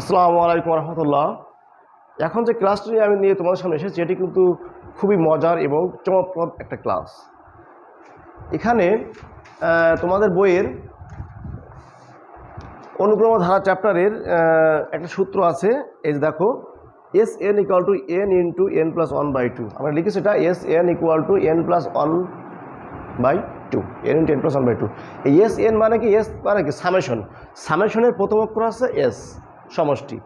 আসসালামু আলাইকুম রহমতুল্লাহ। এখন যে ক্লাসটি আমি নিয়ে তোমাদের সামনে এসেছি, এটি কিন্তু খুবই মজার এবং চমকপ্রদ একটা ক্লাস। এখানে তোমাদের বইয়ের অনুক্রম ধারা চ্যাপ্টারের একটা সূত্র আছে। এই যে দেখো S N equal to N into N plus one by two আমরা লিখেছি এটা S N equal to N plus one by two N into N plus one by two এই এস এন মানে কি? এস মানে কি? সামেশন সামেশনের প্রথম অক্ষর আছে এস সমষ্টি।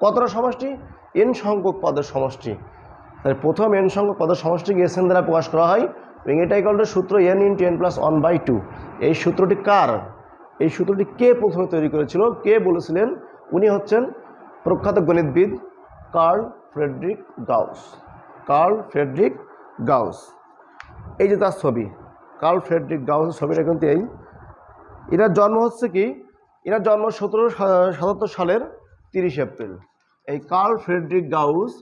কতটা সমষ্টি? এন সংখ্যক পদের সমষ্টি। তাহলে প্রথম এন সংখ্যক পদের সমষ্টিকে এস দ্বারা প্রকাশ করা হয়। এবং এটা ইকুয়াল সূত্র N into N plus one by two এই সূত্রটি কার? এই সূত্রটি কে প্রথমে তৈরি করেছিল? কে বলেছিলেন? উনি হচ্ছেন প্রখ্যাত গণিতবিদ Carl Friedrich Gauss. Carl Friedrich Gauss. এই যে তার ছবি। কার্ল ফ্রেডরিক গাউসের ছবিটা কিন্তু এই। এনার জন্ম হচ্ছে কি? এনার জন্ম সতেরো সাতাত্তর সালের তিরিশ এপ্রিল। এই কার্ল ফ্রেডরিক গাউস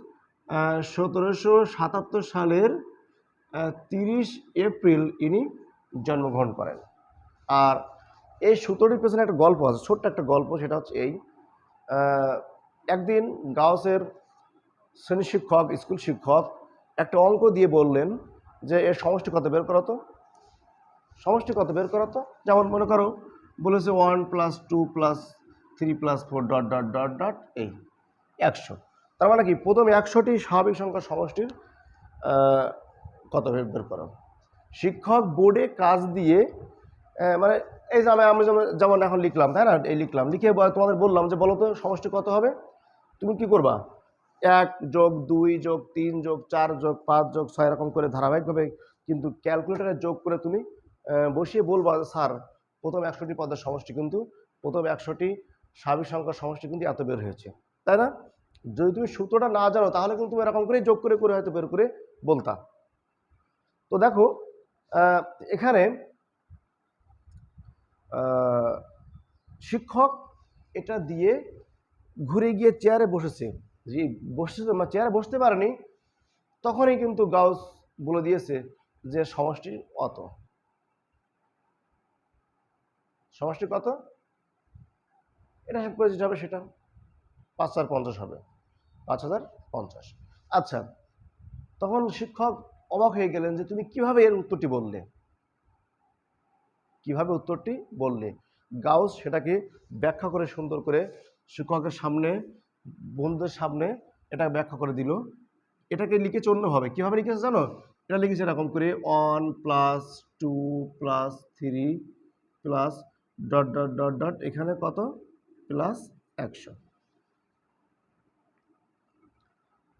সতেরোশো সাতাত্তর সালের তিরিশ এপ্রিল ইনি জন্মগ্রহণ করেন। আর এই সূত্রটির পেছনে একটা গল্প আছে, ছোট্ট একটা গল্প, সেটা হচ্ছে এই একদিন গাউসের শ্রেণি শিক্ষক, স্কুল শিক্ষক একটা অঙ্ক দিয়ে বললেন যে, এর সমষ্টি কত বের করো তো? সমষ্টি কত বের করো তো? যেমন মনে করো, বলেছে one plus two plus three plus four dot dot dot dot এই একশো। তার মানে কি? প্রথম একশোটি স্বাভাবিক সংখ্যার সমষ্টির কত বের বের করো। শিক্ষক বোর্ডে কাজ দিয়ে মানে এই যে আমি আমি যেমন- এখন লিখলাম, তাই না? এই লিখলাম। লিখে তোমাদের বললাম যে বলো তো সমষ্টি কত হবে? তুমি কি করবা? এক যোগ দুই যোগ তিন যোগ চার যোগ পাঁচ যোগ ছয়, এরকম করে ধারাবাহিকভাবে কিন্তু ক্যালকুলেটারে যোগ করে তুমি বসিয়ে বলবা স্যার, প্রথম একশোটি পদের সমষ্টি কিন্তু, প্রথম একশোটি স্বাভাবিক সংখ্যার সমষ্টি কিন্তু এত বের হয়েছে, তাই না? যদি তুমি সূত্রটা না জানো, তাহলে কিন্তু তুমি এরকম করেই যোগ করে করে হয়তো বের করে বলতা। তো দেখো এখানে শিক্ষক এটা দিয়ে ঘুরে গিয়ে চেয়ারে বসেছে। যে বসেছে মানে চেয়ারে বসতে পারেনি, তখনই কিন্তু গাউস বলে দিয়েছে যে সমষ্টি অত সমষ্টি কত? এটা যেটা হবে সেটা পাঁচ হাজার পঞ্চাশ হবে। পাঁচ হাজার পঞ্চাশ। আচ্ছা তখন শিক্ষক অবাক হয়ে গেলেন যে তুমি কীভাবে এর উত্তরটি বললে? কীভাবে উত্তরটি বললে? গাউস সেটাকে ব্যাখ্যা করে সুন্দর করে শিক্ষকের সামনে, বন্ধুদের সামনে এটা ব্যাখ্যা করে দিল। এটাকে লিখে লিখেছে অন্যভাবে। কীভাবে লিখেছে জানো? এটা লিখেছে এরকম করে one plus two plus three plus dot dot dot dot এখানে কত? প্লাস একশো।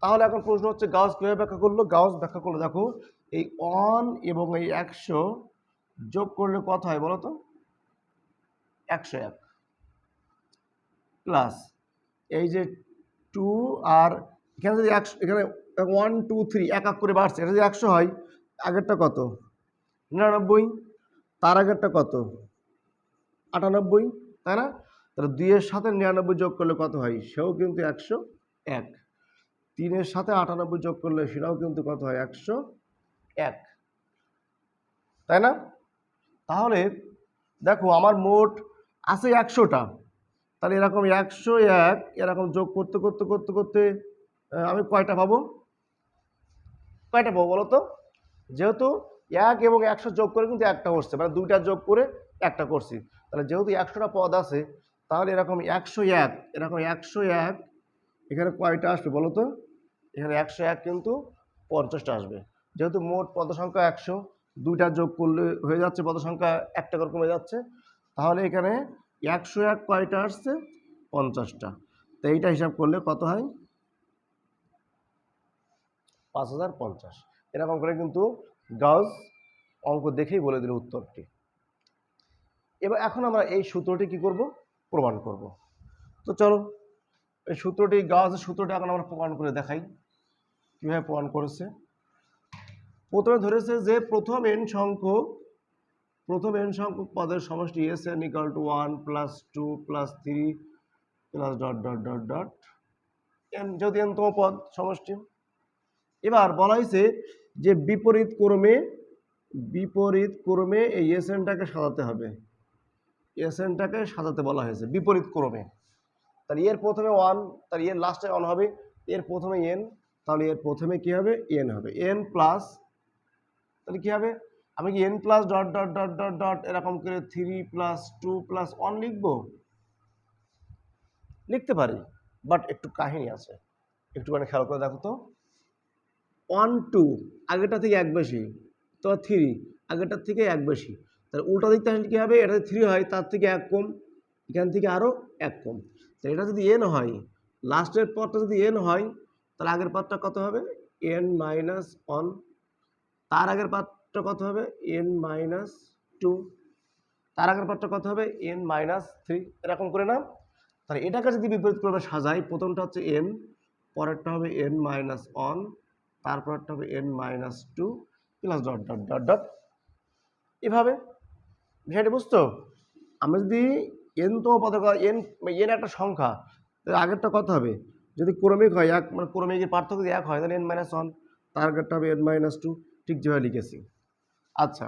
তাহলে এখন প্রশ্ন হচ্ছে, গাউস কীভাবে ব্যাখ্যা করল? গাউস ব্যাখ্যা করল, দেখো, এই অন এবং এই একশো যোগ করলে কত হয় বলো তো? একশো এক। প্লাস এই যে টু আর এখানে যদি একশো, এখানে ওয়ান, টু, থ্রি এক এক করে বাড়ছে এটা যদি একশো হয়, আগেরটা কত? নিরানব্বই। তার আগেরটা কত? আটানব্বই, তাই না? তাহলে দুইয়ের সাথে নিরানব্বই যোগ করলে কত হয়? সেও কিন্তু একশো এক। তিনের সাথে আটানব্বই যোগ করলে সেটাও কিন্তু কত হয়? একশো এক। তাই না? তাহলে দেখো আমার মোট আছে একশোটা। তাহলে এরকম একশো এক এরকম যোগ করতে করতে করতে করতে আমি কয়টা পাবো? কয়টা পাবো বলো তো? যেহেতু এক এবং একশো যোগ করে কিন্তু একটা করছে। মানে দুইটা যোগ করে একটা করছি। তাহলে যেহেতু একশোটা পদ আছে তাহলে এরকম একশো এক, এরকম একশো এক, এখানে কয়টা আসবে বলো তো? এখানে একশো এক কিন্তু পঞ্চাশটা আসবে। যেহেতু মোট পদ সংখ্যা একশো, দুইটা যোগ করলে হয়ে যাচ্ছে পদ সংখ্যা একটা করে কমে যাচ্ছে। তাহলে এখানে একশো এক কয়টা আসছে? পঞ্চাশটা। তো এইটা হিসাব করলে কত হয়? পাঁচ হাজার পঞ্চাশ। এরকম করে কিন্তু গাউস অঙ্ক দেখেই বলে দিল উত্তরটি। এবার এখন আমরা এই সূত্রটি কি করব? প্রমাণ করব। তো চলো, এই সূত্রটি গাউসের সূত্রটি এখন আমরা প্রমাণ করে দেখাই। কীভাবে প্রমাণ করেছে? প্রথমে ধরেছে যে প্রথম এন সংখ্যক, প্রথম এন সংখ্যক পদের সমষ্টি S N equal to one plus two plus three plus dot dot dot dot N যদি এনতম পদ সমষ্টি। এবার বলা হয়েছে যে বিপরীত ক্রমে বিপরীত ক্রমে এই এস এনটাকে সাজাতে হবে। এস এনটাকে সাজাতে বলা হয়েছে, বিপরীত ক্রমে। তাহলে এর প্রথমে ওয়ান তাহলে এর লাস্টে ওয়ান হবে, এর প্রথমে এন তাহলে এর প্রথমে কি হবে? এন হবে। এন প্লাস তাহলে কি হবে? আমি কি N plus dot dot dot dot dot এরকম করে three plus two plus one লিখব? লিখতে পারি বাট একটু কাহিনী আছে। একটুখানি খেয়াল করে দেখো তো। ওয়ান টু আগেরটা থেকে এক বেশি, তো থ্রি আগেরটার থেকে এক বেশি। তাহলে উল্টা দিকটা তাহলে কী হবে? এটা থ্রি হয়, তার থেকে এক কম, এখান থেকে আরও এক কম। তো এটা যদি এন হয় লাস্টের পরটা যদি এন হয়, তাহলে আগের পার্টটা কত হবে? এন মাইনাস ওয়ান তার আগের পার্টটা কত হবে? এন মাইনাস টু তার আগের পার্টটা কত হবে? এন মাইনাস থ্রি এরকম করে না তাহলে এটাকে যদি বিপরীত করে সাজাই, প্রথমটা হচ্ছে এন পরেরটা হবে এন মাইনাস ওয়ান তারপরটা হবে N minus two plus dot dot dot dot এভাবে বিষয়টা বুঝতো আমি যদি এন তো এন এন একটা সংখ্যা, তাহলে আগেরটা কত হবে? যদি ক্রমিক হয়, এক মানে ক্রমিকের পার্থক্য যদি এক হয়, তাহলে এন মাইনাস ওয়ান তার আগেরটা হবে এন মাইনাস টু ঠিক যেভাবে লিখেছি। আচ্ছা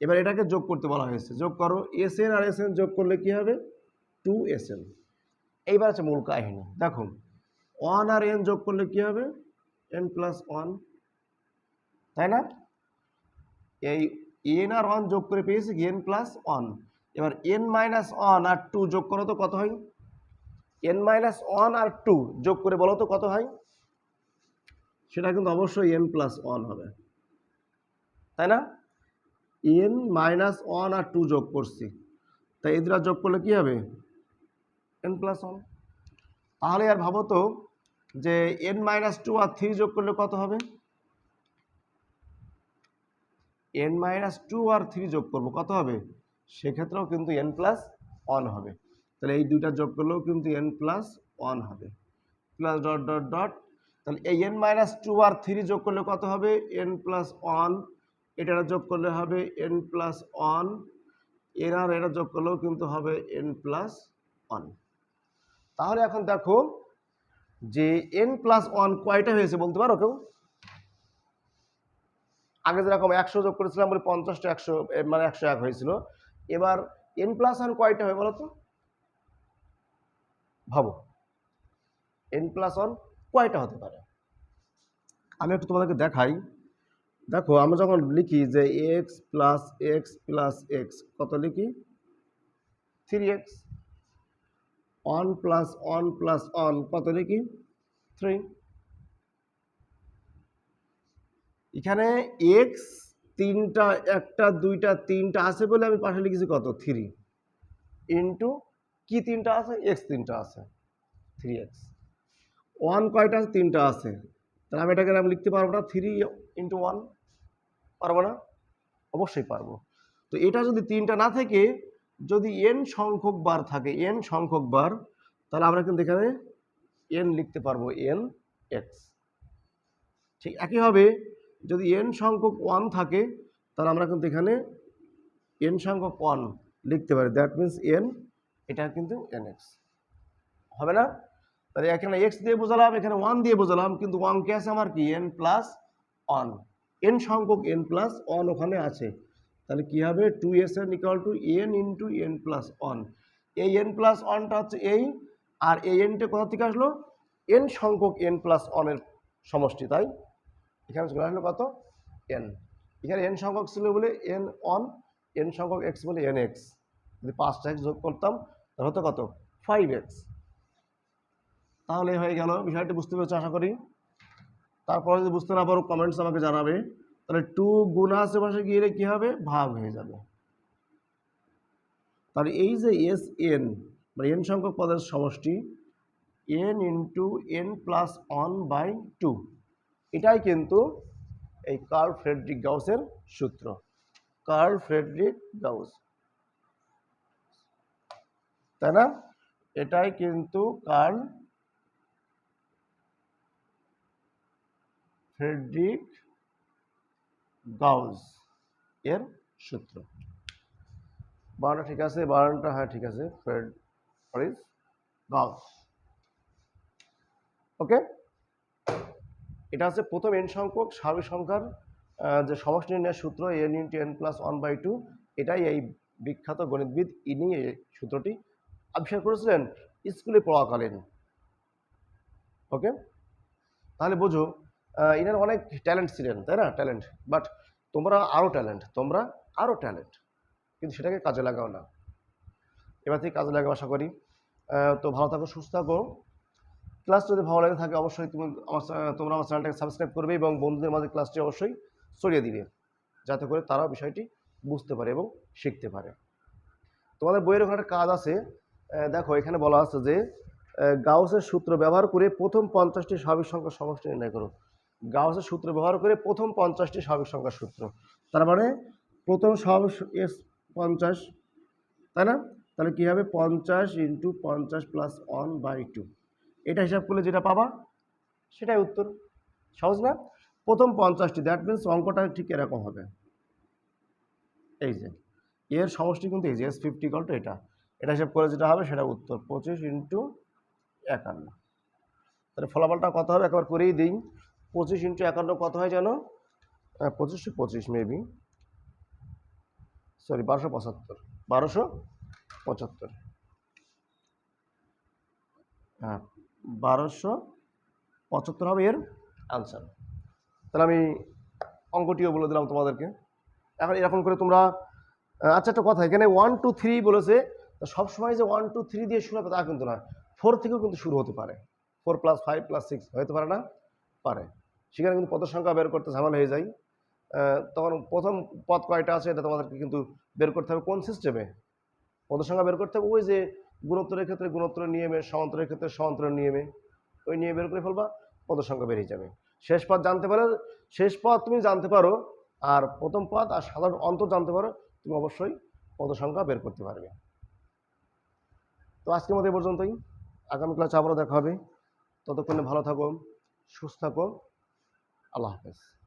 এবার এটাকে যোগ করতে বলা হয়েছে। যোগ করো এস এন আর এস এন যোগ করলে কী হবে? টু এস এন এইবার আছে মূল কাহিনী। দেখো ওয়ান আর এন যোগ করলে কী হবে? এন প্লাস ওয়ান তাই না? এই এন আর ওয়ান যোগ করে পেয়েছি এন প্লাস ওয়ান এবার এন মাইনাস ওয়ান আর টু যোগ করো তো কত হয়? এন মাইনাস ওয়ান আর টু যোগ করে বলো তো কত হয়? সেটা কিন্তু অবশ্যই এন প্লাস ওয়ান হবে। তাই না? এন মাইনাস ওয়ান আর টু যোগ করছি। তাই এই দুটা যোগ করলে কী হবে? এন প্লাস ওয়ান তাহলে আর ভাবো তো যে এন মাইনাস টু আর থ্রি যোগ করলে কত হবে? এন মাইনাস টু আর থ্রি যোগ করব, কত হবে? সেক্ষেত্রেও কিন্তু এন প্লাস ওয়ান হবে। তাহলে এই দুইটা যোগ করলেও কিন্তু এন প্লাস ওয়ান হবে। প্লাস ডট ডট ডট তাহলে এই এন মাইনাস টু আর থ্রি যোগ করলে কত হবে? এন প্লাস ওয়ান এটা যোগ করলে হবে এন প্লাস ওয়ানের আর এটা যোগ করলেও কিন্তু হবে এন প্লাস ওয়ান তাহলে এখন দেখো যে এন প্লাস ওয়ান কয়টা হয়েছে বলতে পারো কেউ? আগে যেরকম একশো যোগ করেছিলাম বলে পঞ্চাশটা একশো মানে একশো এক হয়েছিল। এবার এন প্লাস ওয়ান কয়টা হবে বলো তো ভাবো। এন প্লাস ওয়ান কয়টা হতে পারে? আমি একটু তোমাদেরকে দেখাই। দেখো, আমরা যখন লিখি যে X plus X plus X কত লিখি? Three X one plus one plus one কত লিখি? থ্রি এখানে এক্স তিনটা, একটা, দুইটা, তিনটা আছে বলে আমি পাশে লিখেছি কত? থ্রি ইন্টু কি তিনটা আছে? এক্স তিনটা আছে। থ্রি এক্স ওয়ান কয়টা আছে? তিনটা আছে। তাহলে আমি এটাকে আমি লিখতে পারব না? থ্রি ইন্টু ওয়ান পারব না? অবশ্যই পারব। তো এটা যদি তিনটা না থেকে, যদি এন সংখ্যক বার থাকে এন সংখ্যক বার, তাহলে আমরা কিন্তু এখানে এন লিখতে পারব এন এক্স ঠিক একইভাবে যদি এন সংখ্যক ওয়ান থাকে, তাহলে আমরা কিন্তু এখানে এন সংখ্যক ওয়ান লিখতে পারি। দ্যাট মিন্স এন এটা কিন্তু এন এক্স হবে না? তাহলে এখানে এক্স দিয়ে বোঝালাম, এখানে ওয়ান দিয়ে বোঝালাম, কিন্তু ওয়ান কে আছে আমার কি? এন প্লাস ওয়ান এন সংখ্যক এন প্লাস ওয়ান ওখানে আছে। তাহলে কী হবে? Two S N equal to N into N plus one এই এন প্লাস ওয়ানটা হচ্ছে এই, আর এই এনটা কোথা থেকে আসলো? এন সংখ্যক এন প্লাস ওয়ানের সমষ্টি, তাই? এখানে চলে আসলো কত? এন এখানে এন সংখ্যক ছিল বলে এন ওয়ান এন সংখ্যক এক্স বলে এন এক্স যদি পাঁচটা এক্স যোগ করতাম, তাহলে হতো কত? ফাইভ এক্স তাহলে হয়ে গেল, বিষয়টি বুঝতে পেরেছ আশা করি? তারপরে যদি বুঝতে না পারো কমেন্টস আমাকে জানাবে। তাহলে টু গুণ আশেপাশে গিয়ে কী হবে? ভাগ হয়ে যাবে। তাহলে এই যে এস এন মানে এন সংখ্যক পদের সমষ্টি N into N plus one by two এটাই কিন্তু এই কার্ল ফ্রেডরিক গাউসের সূত্র। Carl Friedrich Gauss. তাই না? এটাই কিন্তু কার্ল ফ্রেডরিক গাউস এর সূত্র। বানানটা ঠিক আছে বানানটা হ্যাঁ ঠিক আছে, ফ্রেড গাউস। ওকে? এটা হচ্ছে প্রথম এন সংখ্যক স্বাভাবিক সংখ্যার যে সমষ্টি নির্ণয়ের সূত্র N into N plus one by two এটাই এই বিখ্যাত গণিতবিদ, ইনি এই সূত্রটি আবিষ্কার করেছিলেন স্কুলে পড়াকালীন। ওকে? তাহলে বোঝো ইনার অনেক ট্যালেন্ট ছিলেন, তাই না? ট্যালেন্ট, বাট তোমরা আরও ট্যালেন্ট, তোমরা আরও ট্যালেন্ট, কিন্তু সেটাকে কাজে লাগাও না। এবার থেকে কাজে লাগাও আশা করি। তো ভালো থাকো, সুস্থ থাকো। ক্লাস যদি ভালো লাগে থাকে অবশ্যই তুমি তোমরা আমার চ্যানেলটাকে সাবস্ক্রাইব করবে এবং বন্ধুদের মাঝে ক্লাসটি অবশ্যই ছড়িয়ে দিবে, যাতে করে তারাও বিষয়টি বুঝতে পারে এবং শিখতে পারে। তোমাদের বইয়ের ওখানে কাজ আছে দেখো এখানে বলা আছে যে গাউসের সূত্র ব্যবহার করে প্রথম পঞ্চাশটি স্বাভাবিক সংখ্যা সমষ্টি নির্ণয় করো। গাউসের সূত্র ব্যবহার করে প্রথম পঞ্চাশটি স্বাভাবিক সংখ্যার সূত্র। তার মানে প্রথম স্বাভাবিক এস পঞ্চাশ, তাই না? তাহলে কী হবে? পঞ্চাশ ইন্টু পঞ্চাশ প্লাস ওয়ান বাই টু। এটা হিসাব করলে যেটা পাবা, সেটাই উত্তর। সহজ না? প্রথম পঞ্চাশটি দ্যাট মিনস অঙ্কটা ঠিক এরকম হবে। এই যে, এর সমষ্টি কিন্তু এই যে এস ফিফটি কলটা এটা। এটা হিসাব করে যেটা হবে, সেটা উত্তর। পঁচিশ ইন্টু একান্ন। তাহলে ফলাফলটা কত হবে? একবার করেই দিই। পঁচিশ ইন্টু একান্ন কত হয় জানো? পঁচিশশো পঁচিশ মেবি সরি বারোশো পঁচাত্তর। বারোশো পঁচাত্তর। হ্যাঁ। বারোশো পঁচাত্তর হবে এর আনসার তাহলে আমি অঙ্কটিও বলে দিলাম তোমাদেরকে। এখন এরকম করে তোমরা আচ্ছা একটা কথা, এখানে ওয়ান টু থ্রি বলেছে সবসময় যে ওয়ান টু থ্রি দিয়ে শুরু হবে তা কিন্তু না ফোর থেকেও কিন্তু শুরু হতে পারে। Four plus five plus six হতে পারে না? পারে। সেখানে কিন্তু পদের সংখ্যা বের করতে ঝামেলা হয়ে যায়। তখন প্রথম পদ কয়টা আছে এটা তোমাদেরকে কিন্তু বের করতে হবে। কোন সিস্টেমে পদের সংখ্যা বের করতে হবে ওই যে গুণোত্তরের ক্ষেত্রে গুণোত্তরের নিয়মে সমান্তরের ক্ষেত্রে সমান্তরের নিয়মে ওই নিয়ে বের করে ফেলবা পদের সংখ্যা বেরিয়ে যাবে। শেষ পদ জানতে পারো শেষ পদ তুমি জানতে পারো, আর প্রথম পদ আর সাধারণ অন্তর জানতে পারো, তুমি অবশ্যই পদ সংখ্যা বের করতে পারবে। তো আজকের মতো এই পর্যন্তই। আগামী ক্লাসে আবারও দেখা হবে। ততক্ষণে ভালো থাকো, সুস্থ থাকো। আল্লাহ হাফেজ।